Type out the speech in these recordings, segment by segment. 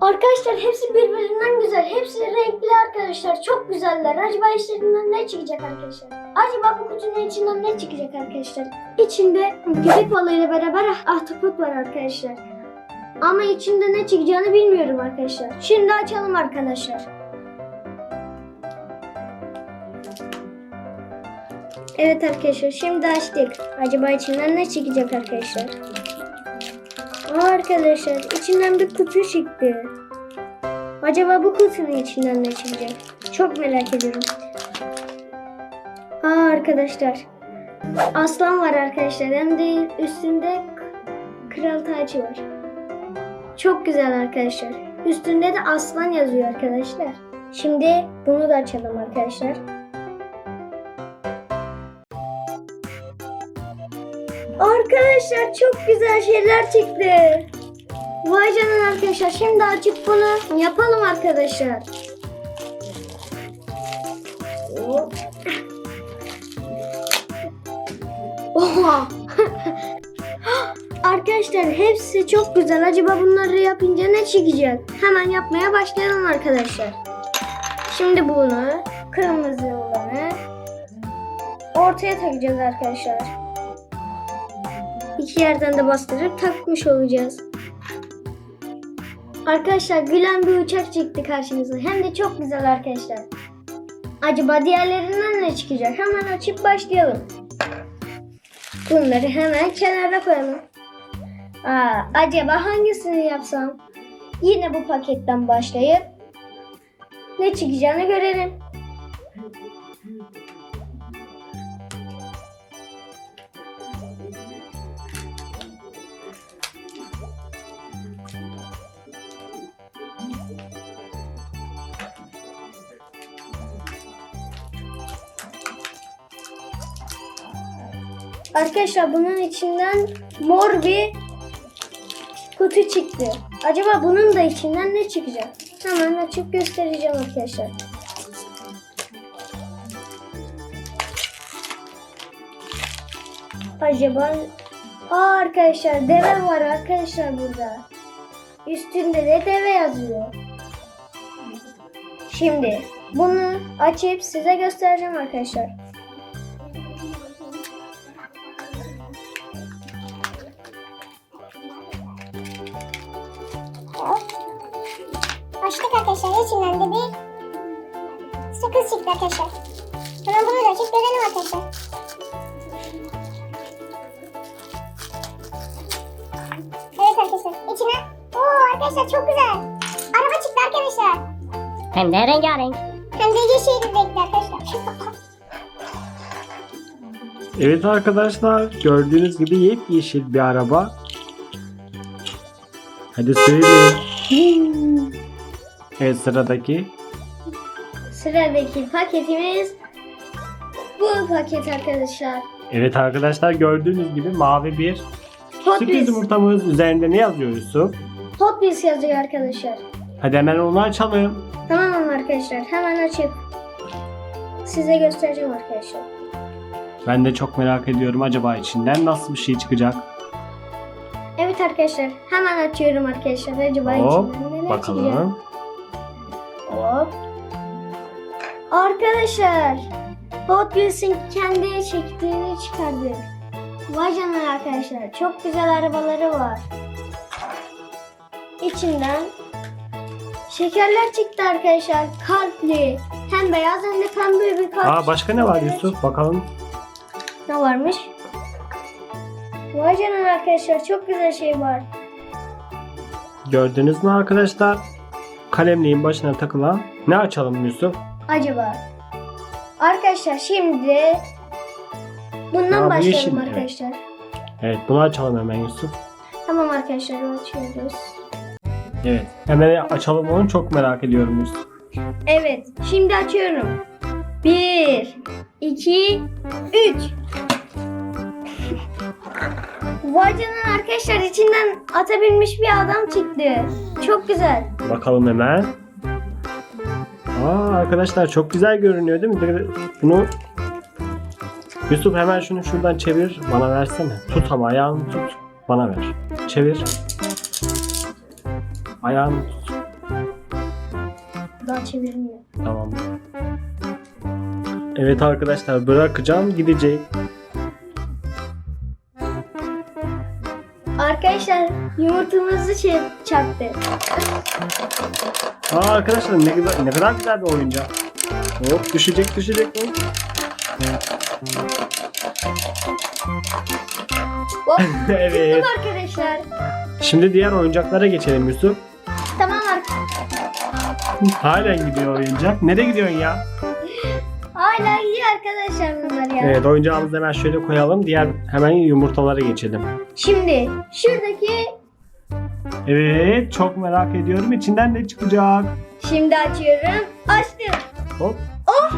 Arkadaşlar hepsi birbirinden güzel. Hepsi renkli arkadaşlar. Çok güzeller. Acaba içlerinden ne çıkacak arkadaşlar? Acaba bu kutunun içinden ne çıkacak arkadaşlar? İçinde köpek balığıyla beraber ah- ahtapot var arkadaşlar. Ama içinde ne çıkacağını bilmiyorum arkadaşlar. Şimdi açalım arkadaşlar. Evet arkadaşlar şimdi açtık. Acaba içinden ne çıkacak arkadaşlar? Aa arkadaşlar içinden bir kutu çıktı. Acaba bu kutunun içinden ne çıkacak? Çok merak ediyorum. Aa arkadaşlar. Aslan var arkadaşlar. Hem de üstünde kral tacı var. Çok güzel arkadaşlar. Üstünde de aslan yazıyor arkadaşlar. Şimdi bunu da açalım arkadaşlar. Arkadaşlar çok güzel şeyler çıktı. Vay canına arkadaşlar. Şimdi açıp bunu yapalım arkadaşlar. Oha. arkadaşlar hepsi çok güzel. Acaba bunları yapınca ne çıkacak? Hemen yapmaya başlayalım arkadaşlar. Şimdi bunu kırmızı olanı ortaya takacağız arkadaşlar. İki yerden de bastırıp takmış olacağız. Arkadaşlar gülen bir uçak çıktı karşımıza. Hem de çok güzel arkadaşlar. Acaba diğerlerinden ne çıkacak? Hemen açıp başlayalım. Bunları hemen kenara koyalım. Aa, acaba hangisini yapsam? Yine bu paketten başlayıp ne çıkacağını görelim. Arkadaşlar bunun içinden mor bir kutu çıktı. Acaba bunun da içinden ne çıkacak? Hemen açıp göstereceğim arkadaşlar. Acaba Aa arkadaşlar deve var arkadaşlar burada. Üstünde de deve yazıyor. Şimdi bunu açıp size göstereceğim arkadaşlar. Açtık arkadaşlar. İçinden de bir sakız çıktı arkadaşlar. Hemen bunu da açıp görelim arkadaşlar. Evet arkadaşlar. İçine Oo arkadaşlar çok güzel. Araba çıktı arkadaşlar. Hem de rengarenk. Hem de yeşil renkli arkadaşlar. Evet arkadaşlar gördüğünüz gibi yepyeşil bir araba. Hadi söyleyin. Evet sıradaki. Sıradaki paketimiz bu paket arkadaşlar. Evet arkadaşlar gördüğünüz gibi mavi bir Hot sürpriz Wheels. yumurtamız üzerinde ne yazıyor Yusuf? Hot Wheels yazıyor arkadaşlar. Hadi hemen onu açalım. Tamam arkadaşlar hemen açıp size göstereceğim arkadaşlar. Ben de çok merak ediyorum acaba içinden nasıl bir şey çıkacak. Evet arkadaşlar hemen açıyorum arkadaşlar. Acaba Hop içinden neler çıkacak? bakalım. Hop. Arkadaşlar Hot Wheels'in kendi çektiğini çıkardık. Vay canına arkadaşlar çok güzel arabaları var. İçinden şekerler çıktı arkadaşlar. Kalpli. Hem beyaz hem de pembe bir kalp. Aa başka ne var Yusuf? Bakalım. Ne varmış? Vay canına arkadaşlar çok güzel şey var. Gördünüz mü arkadaşlar? Kalemliğin başına takılan ne açalım Yusuf? Acaba? Arkadaşlar şimdi bundan Aa, bu başlayalım yeşil, evet. arkadaşlar. Evet bunu açalım hemen Yusuf. Tamam arkadaşlar açıyoruz. Evet hemen açalım onu çok merak ediyorum Yusuf. Evet şimdi açıyorum. Bir, iki, üç. Vay canına arkadaşlar içinden atabilmiş bir adam çıktı. Çok güzel. Bakalım hemen. Aa arkadaşlar çok güzel görünüyor değil mi? Bunu Yusuf hemen şunu şuradan çevir bana versene. Tut ama ayağını tut. Bana ver. Çevir. Ayağını tut. Daha çevirmiyor. Tamam. Evet arkadaşlar bırakacağım gidecek. Arkadaşlar yumurtamızı şey çaktı. Aa arkadaşlar ne kadar ne kadar güzel bir oyuncak. Hop düşecek düşecek. Hop. Hop. evet. Arkadaşlar. Şimdi diğer oyuncaklara geçelim Yusuf. Tamam arkadaşlar. Halen gidiyor oyuncak. Nereye gidiyorsun ya? Hala iyi arkadaşlar bunlar ya. Evet oyuncağımızı hemen şöyle koyalım. Diğer hemen yumurtalara geçelim. Şimdi şuradaki Evet çok merak ediyorum içinden ne çıkacak. şimdi açıyorum. Açtım. Hop. Oh!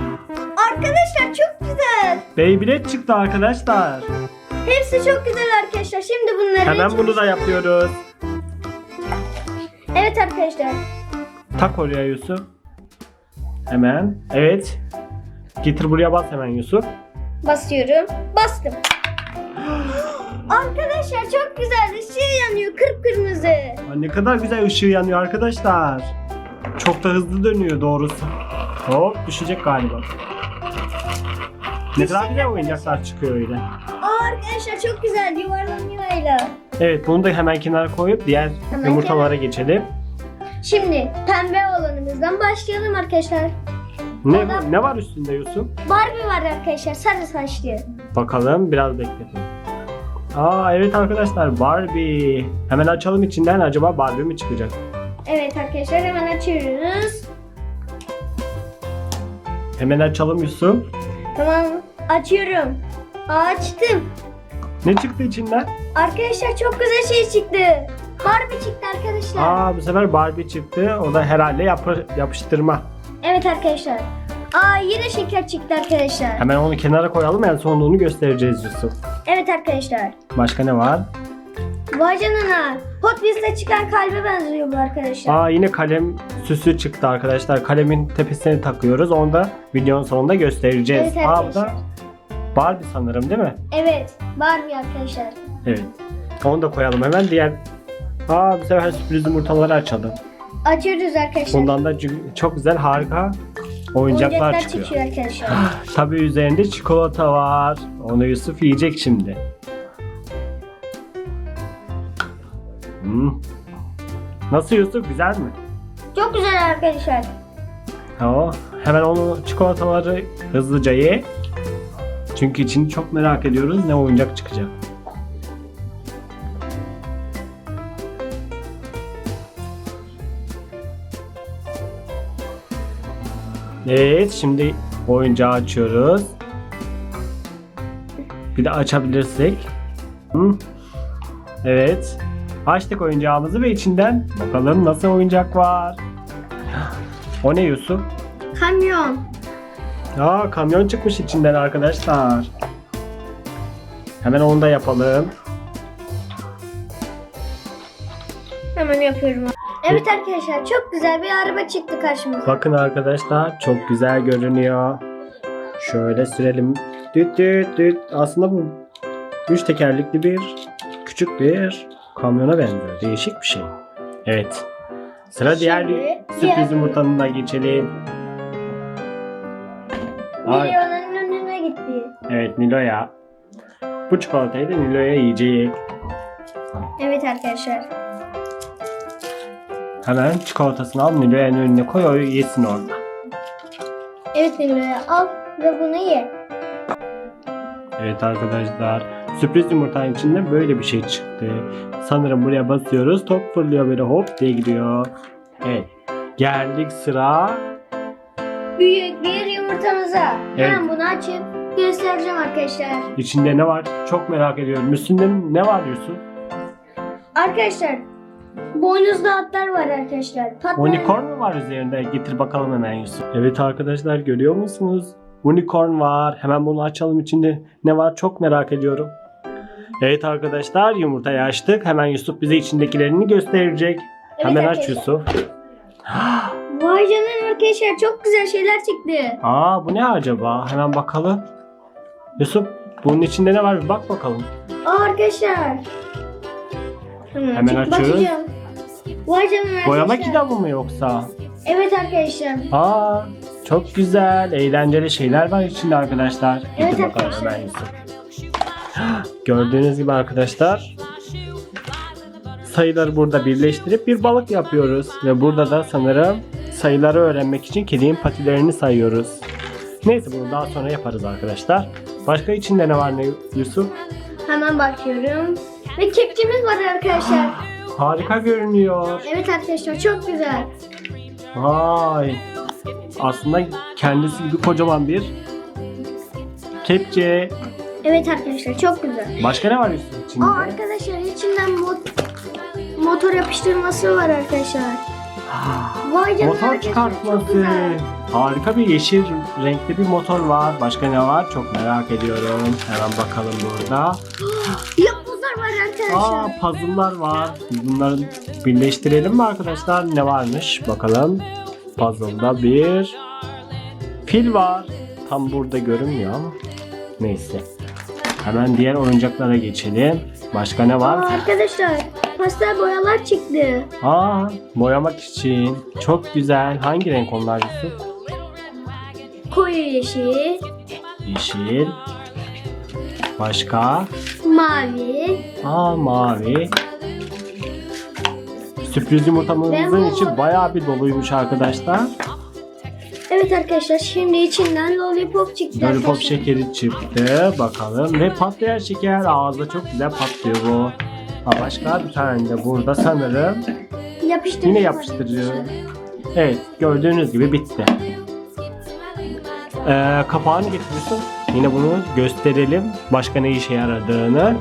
Arkadaşlar çok güzel. Beyblade çıktı arkadaşlar. Hepsi çok güzel arkadaşlar. Şimdi bunları Hemen bunu da yapıyoruz. Evet arkadaşlar. Tak oraya Yusuf. Hemen. Evet. Getir buraya bas hemen Yusuf. Basıyorum. Bastım. Arkadaşlar çok güzel. Işığı yanıyor. Kıpkırmızı. Aa, Ne kadar güzel ışığı yanıyor arkadaşlar. Çok da hızlı dönüyor doğrusu. Hop düşecek galiba. Ne kadar güzel oyuncaklar çıkıyor öyle. Aa, arkadaşlar çok güzel. Yuvarlanıyor öyle. Evet bunu da hemen kenara koyup diğer Hemen yumurtalara geçelim. Şimdi pembe olanımızdan başlayalım arkadaşlar. Ne, ne var üstünde Yusuf? Barbie var arkadaşlar. Sarı saçlı. Bakalım biraz bekletelim. Aa evet arkadaşlar Barbie. Hemen açalım içinden acaba Barbie mi çıkacak? Evet arkadaşlar hemen açıyoruz. Hemen açalım Yusuf. Tamam. Açıyorum. Açtım. Ne çıktı içinden? Arkadaşlar çok güzel şey çıktı. Barbie çıktı arkadaşlar. Aa bu sefer Barbie çıktı. O da herhalde yapı- yapıştırma. Evet arkadaşlar. Aa yine şeker çıktı arkadaşlar. Hemen onu kenara koyalım en sonunda onu göstereceğiz Yusuf. Evet arkadaşlar. Başka ne var? Vay canına. Hot Wheels'te çıkan kalbe benziyor bu arkadaşlar. Aa yine kalem süsü çıktı arkadaşlar. Kalemin tepesine takıyoruz. Onu da videonun sonunda göstereceğiz. Evet Aa bu arkadaşlar. da Barbie sanırım değil mi? Evet. Barbie arkadaşlar. Evet. Onu da koyalım hemen. Diğer Aa bu sefer sürpriz yumurtaları açalım. Açıyoruz arkadaşlar. Bundan da cü- çok güzel harika oyuncaklar, çıkıyor. çıkıyor arkadaşlar. Tabii üzerinde çikolata var. Onu Yusuf yiyecek şimdi. Hmm. Nasıl Yusuf? Güzel mi? Çok güzel arkadaşlar. Tamam. Hemen onu çikolataları hızlıca ye. Çünkü içini çok merak ediyoruz ne oyuncak çıkacak. Evet şimdi oyuncağı açıyoruz. Bir de açabilirsek. Hı. Evet. Açtık oyuncağımızı ve içinden bakalım nasıl oyuncak var. O ne Yusuf? Kamyon. Aa kamyon çıkmış içinden arkadaşlar. Hemen onu da yapalım. Hemen yapıyorum. Evet arkadaşlar çok güzel bir araba çıktı karşımıza. Bakın arkadaşlar çok güzel görünüyor. Şöyle sürelim. Düt düt düt. Aslında bu üç tekerlekli bir küçük bir kamyona benziyor. Değişik bir şey. Evet. Sıra diğer Şimdi sürpriz diğer- yumurtanın da geçelim. Ay, Milyonun önüne gitti. evet Nilo'ya. Bu çikolatayı da Nilo'ya yiyecek. Evet arkadaşlar. Hemen çikolatasını al Nilo'ya önüne koy o yesin orada. Evet Nilo'ya al ve bunu ye. Evet arkadaşlar sürpriz yumurtanın içinde böyle bir şey çıktı. Sanırım buraya basıyoruz top fırlıyor böyle hop diye gidiyor. Evet geldik sıra. Büyük bir yumurtamıza. Evet. Ben bunu açıp göstereceğim arkadaşlar. İçinde ne var çok merak ediyorum. Üstünde ne var Yusuf? Arkadaşlar boynuzlu atlar var arkadaşlar. Patlayan... Unicorn mu var üzerinde? Getir bakalım hemen Yusuf. Evet arkadaşlar görüyor musunuz? Unicorn var. Hemen bunu açalım içinde ne var çok merak ediyorum. Evet arkadaşlar yumurtayı açtık. Hemen Yusuf bize içindekilerini gösterecek. Evet Hemen aç arkadaşlar. Yusuf. Vay canına arkadaşlar çok güzel şeyler çıktı. Aa bu ne acaba? Hemen bakalım. Yusuf bunun içinde ne var bir bak bakalım. Aa arkadaşlar. Hemen, Hemen açıp açıyoruz. bakacağım. Vay canına Boyama arkadaşlar. kitabı mı yoksa? Evet arkadaşlar. Aa, çok güzel, eğlenceli şeyler var içinde arkadaşlar. Evet Hadi bakalım arkadaşlar. hemen Yusuf. Gördüğünüz gibi arkadaşlar sayıları burada birleştirip bir balık yapıyoruz. Ve burada da sanırım sayıları öğrenmek için kedinin patilerini sayıyoruz. Neyse bunu daha sonra yaparız arkadaşlar. Başka içinde ne var ne Yusuf? Hemen bakıyorum. Ve kepçemiz var arkadaşlar. Harika görünüyor. Evet arkadaşlar çok güzel. Vay. Aslında kendisi gibi kocaman bir kepçe. Evet arkadaşlar çok güzel. Başka ne var Yusuf içinde? Aa arkadaşlar içinden mot- motor yapıştırması var arkadaşlar. Vay canına Motor arkadaşlar, çok çıkartması. güzel. Harika bir yeşil renkli bir motor var. Başka ne var? Çok merak ediyorum. Hemen bakalım burada. Yapbozlar var arkadaşlar. Aa puzzle'lar var. Bunları birleştirelim mi arkadaşlar? Ne varmış? Bakalım. Puzzle'da bir fil var. Tam burada görünmüyor ama. Neyse. Hemen diğer oyuncaklara geçelim. Başka ne Aa, var? arkadaşlar pastel boyalar çıktı. Aa, boyamak için. Çok güzel. Hangi renk onlar Yusuf? Koyu yeşil, Yeşil. Başka? Mavi. Aa mavi. Sürpriz yumurtamızın içi bayağı bir doluymuş arkadaşlar. Evet arkadaşlar şimdi içinden lollipop çıktı Lollipop şekeri çıktı. Bakalım. Ve patlayan şeker. Ağızda çok güzel patlıyor bu. Ha, başka bir tane de burada sanırım. Yapıştırıcı Yine yapıştırıcı. Evet gördüğünüz gibi bitti. Ee, kapağını getiriyorsun. Yine bunu gösterelim. Başka ne işe yaradığını.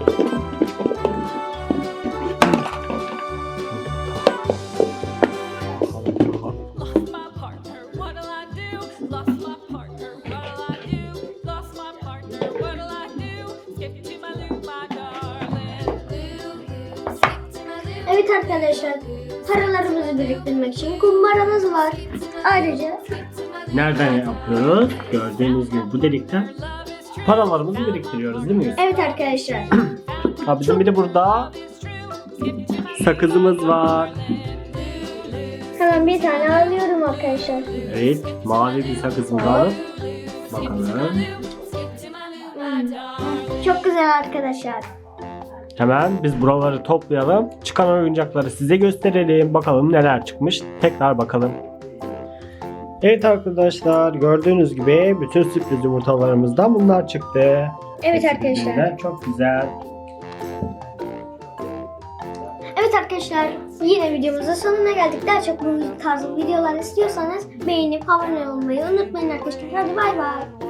Evet arkadaşlar paralarımızı biriktirmek için kumbaramız var. Ayrıca Nereden yapıyoruz? Gördüğünüz gibi bu delikten paralarımızı biriktiriyoruz değil mi? Yusuf? evet arkadaşlar Ha, bizim bir de burada sakızımız var. hemen bir tane alıyorum arkadaşlar. Evet, mavi bir sakızımızı alıp bakalım. Hmm. Çok güzel arkadaşlar. Hemen biz buraları toplayalım. Çıkan oyuncakları size gösterelim. Bakalım neler çıkmış. Tekrar bakalım. Evet arkadaşlar gördüğünüz gibi bütün sürpriz yumurtalarımızdan bunlar çıktı. Evet arkadaşlar. Çok güzel. Evet arkadaşlar yine videomuzun sonuna geldik. Daha çok bu tarz videolar istiyorsanız beğenip abone olmayı unutmayın arkadaşlar. Hadi bay bay.